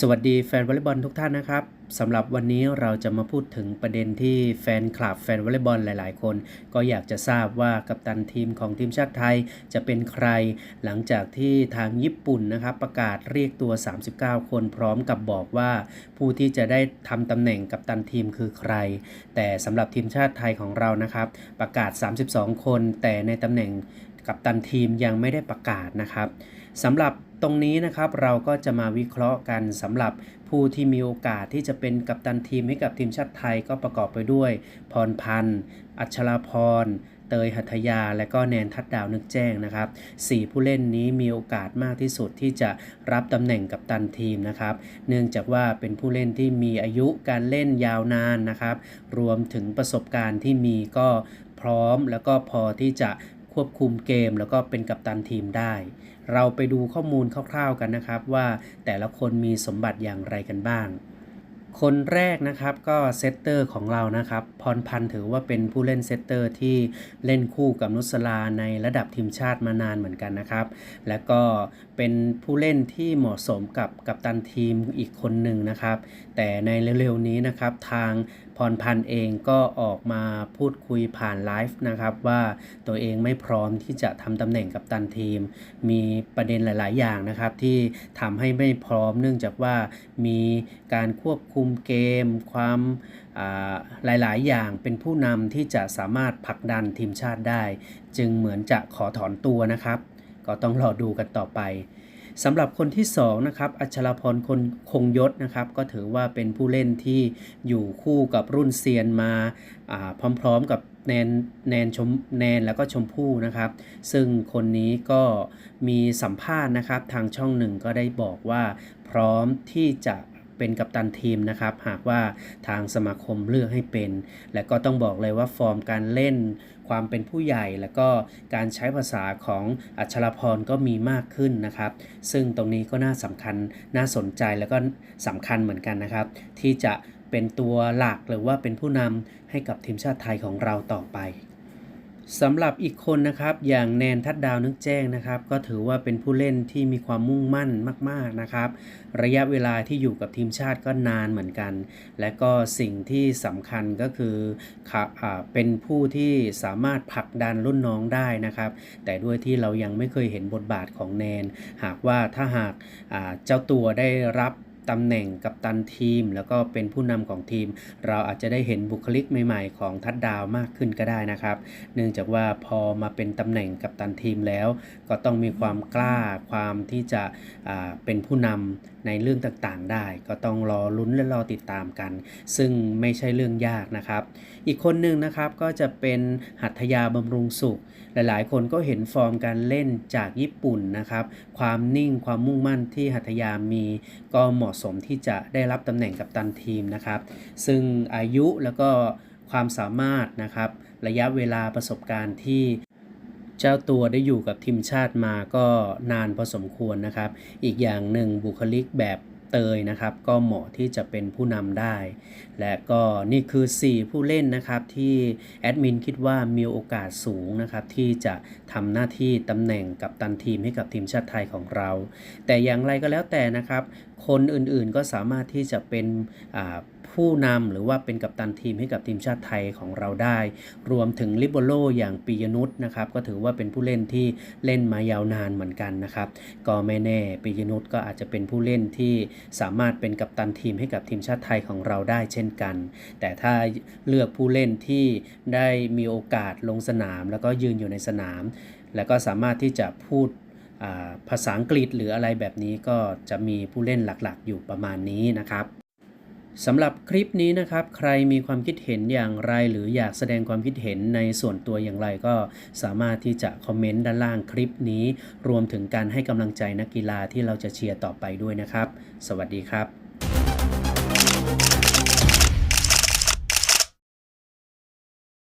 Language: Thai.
สวัสดีแฟนวอลเลย์บอลทุกท่านนะครับสำหรับวันนี้เราจะมาพูดถึงประเด็นที่แฟนคลับแฟนวอลเลย์บอลหลาย ๆ คน ก็อยากจะทราบว่ากัปตันทีมของทีมชาติไทยจะเป็นใคร หลังจากที่ทางญี่ปุ่นนะครับประกาศเรียกตัว 39 คนพร้อมกับบอกว่า ผู้ที่จะได้ทำตำแหน่งกัปตันทีมคือใคร แต่สำหรับทีมชาติไทยของเรานะครับประกาศ 32 คน แต่ในตำแหน่ง กัปตันทีมยังไม่ได้ประกาศนะครับสำหรับตรงนี้นะครับเราก็จะมาวิเคราะห์กันสำหรับผู้ที่มีโอกาสที่จะเป็นกัปตันทีมให้กับทีมชาติไทยก็ประกอบไปด้วย พรพันธ์ อัชราพร เตยหัทยา และก็แนนทัดดาวนึกแจ้งนะครับสี่ผู้เล่นนี้มีโอกาสมากที่สุดที่จะรับตำแหน่งกัปตันทีมนะครับ เนื่องจากว่าเป็นผู้เล่นที่มีอายุการเล่นยาวนานนะครับ รวมถึงประสบการณ์ที่มีก็พร้อมแล้วก็พอที่จะ ควบคุมเกม แล้วก็เป็นกัปตันทีมได้ เราไปดูข้อมูลคร่าวๆกันนะครับ ว่าแต่ละคนมีสมบัติอย่างไรกันบ้าง คนแรกนะครับก็เซตเตอร์ของเรานะครับ พรพันธ์ถือว่าเป็นผู้เล่นเซตเตอร์ที่เล่นคู่กับนุสลาในระดับทีมชาติมานานเหมือนกันนะครับ และก็เป็นผู้เล่นที่เหมาะสมกับกัปตันทีมอีกคนหนึ่งนะครับ แต่ในเร็วๆนี้นะครับทาง พรพันธ์เองก็ออกมาพูดคุยผ่านไลฟ์นะครับว่าตัวเองไม่พร้อมที่จะทำตำแหน่งกัปตันทีม มีประเด็นหลาย ๆ อย่างนะครับ ที่ทำให้ไม่พร้อมเนื่องจากว่ามีการควบคุมเกม ความอ่าหลาย ๆ อย่างเป็นผู้นำที่จะสามารถผลักดันทีมชาติได้ จึงเหมือนจะขอถอนตัวนะครับ ก็ต้องรอดูกันต่อไป สำหรับคนที่2นะครับอัชรพรคนคงยศนะครับก็ถือว่าเป็นผู้เล่นที่อยู่คู่กับรุ่นเซียนมาาพร้อมๆกับแนนแนนชมแนนแล้วก็ชมพู่นะครับ ซึ่งคนนี้ก็มีสัมภาษณ์นะครับ ทางช่องหนึ่งก็ได้บอกว่าพร้อมที่จะเป็นกัปตันทีมนะครับ หากว่าทางสมาคมเลือกให้เป็น และก็ต้องบอกเลยว่าฟอร์มการเล่น ความเป็นผู้ใหญ่ แล้วก็การใช้ภาษาของอัชรพรก็มีมากขึ้นนะครับ ซึ่งตรงนี้ก็น่าสำคัญน่าสนใจแล้วก็สำคัญเหมือนกันนะครับ ที่จะเป็นตัวหลักหรือว่าเป็นผู้นำให้กับทีมชาติไทยของเราต่อไป สำหรับอีกคนนะครับ อย่างแนนทัดดาวนึกแจ้งนะครับ ก็ถือว่าเป็นผู้เล่นที่มีความมุ่งมั่นมาก ๆนะครับ ระยะเวลาที่อยู่กับทีมชาติก็นานเหมือนกัน และก็สิ่งที่สำคัญก็คืออเป็นผู้ที่สามารถผลักดันรุ่นน้องได้นะครับ แต่ด้วยที่เรายังไม่เคยเห็นบทบาทของแนน หากว่าถ้าหากเจ้าตัวได้รับ ตำแหน่งกับตันทีม แล้วก็เป็นผู้นำของทีม เราอาจจะได้เห็นบุคลิกใหม่ๆ ของทัดดาวมากขึ้นก็ได้นะครับ เนื่องจากว่าพอมาเป็นตำแหน่งกับตันทีมแล้ว ก็ต้องมีความกล้าความที่จะเป็นผู้นำ ในเรื่องต่างๆ ได้ ก็ต้องรอลุ้นและรอติดตามกัน ซึ่งไม่ใช่เรื่องยากนะครับ อีกคนหนึ่งนะครับก็จะเป็นหัตถยาบำรุงสุข หลายๆ คนก็เห็นฟอร์มการเล่นจากญี่ปุ่นนะครับ ความนิ่งความมุ่งมั่นที่หัตถยามี ก็เหมาะสมที่จะได้รับตำแหน่งกับตันทีมนะครับ ซึ่งอายุแล้วก็ความสามารถนะครับระยะเวลาประสบการณ์ที่ เจ้าตัวได้อยู่กับทีมชาติมาก็นานพอสมควรนะครับ อีกอย่างหนึ่งบุคลิกแบบเตยนะครับ ก็เหมาะที่จะเป็นผู้นำได้ และก็นี่คือ 4 ผู้เล่นนะครับที่แอดมินคิดว่ามีโอกาสสูงนะครับที่จะทำหน้าที่ตำแหน่งกับตันทีมให้กับทีมชาติไทยของเรา แต่อย่างไรก็แล้วแต่นะครับ คนอื่นๆก็สามารถที่จะเป็นอ่า ผู้นำหรือว่าเป็นกัปตันทีมให้กับทีมชาติไทยของเราได้ รวมถึงลิเบโรอย่างปียนุษนะครับ ก็ถือว่าเป็นผู้เล่นที่เล่นมายาวนานเหมือนกันนะครับ ก็ไม่แน่ปียนุษก็อาจจะเป็นผู้เล่นที่สามารถเป็นกัปตันทีมให้กับทีมชาติไทยของเราได้เช่นกัน แต่ถ้าเลือกผู้เล่นที่ได้มีโอกาสลงสนาม แล้วก็ยืนอยู่ในสนาม แล้วก็สามารถที่จะพูดภาษาอังกฤษหรืออะไรแบบนี้ก็จะมีผู้เล่นหลักๆ อยู่ประมาณนี้นะครับ สำหรับคลิปนี้นะครับ ใครมีความคิดเห็นอย่างไร หรืออยากแสดงความคิดเห็นในส่วนตัวอย่างไรก็สามารถที่จะคอมเมนต์ด้านล่างคลิปนี้ รวมถึงการให้กำลังใจนักกีฬาที่เราจะเชียร์ต่อไปด้วยนะครับ สวัสดีครับ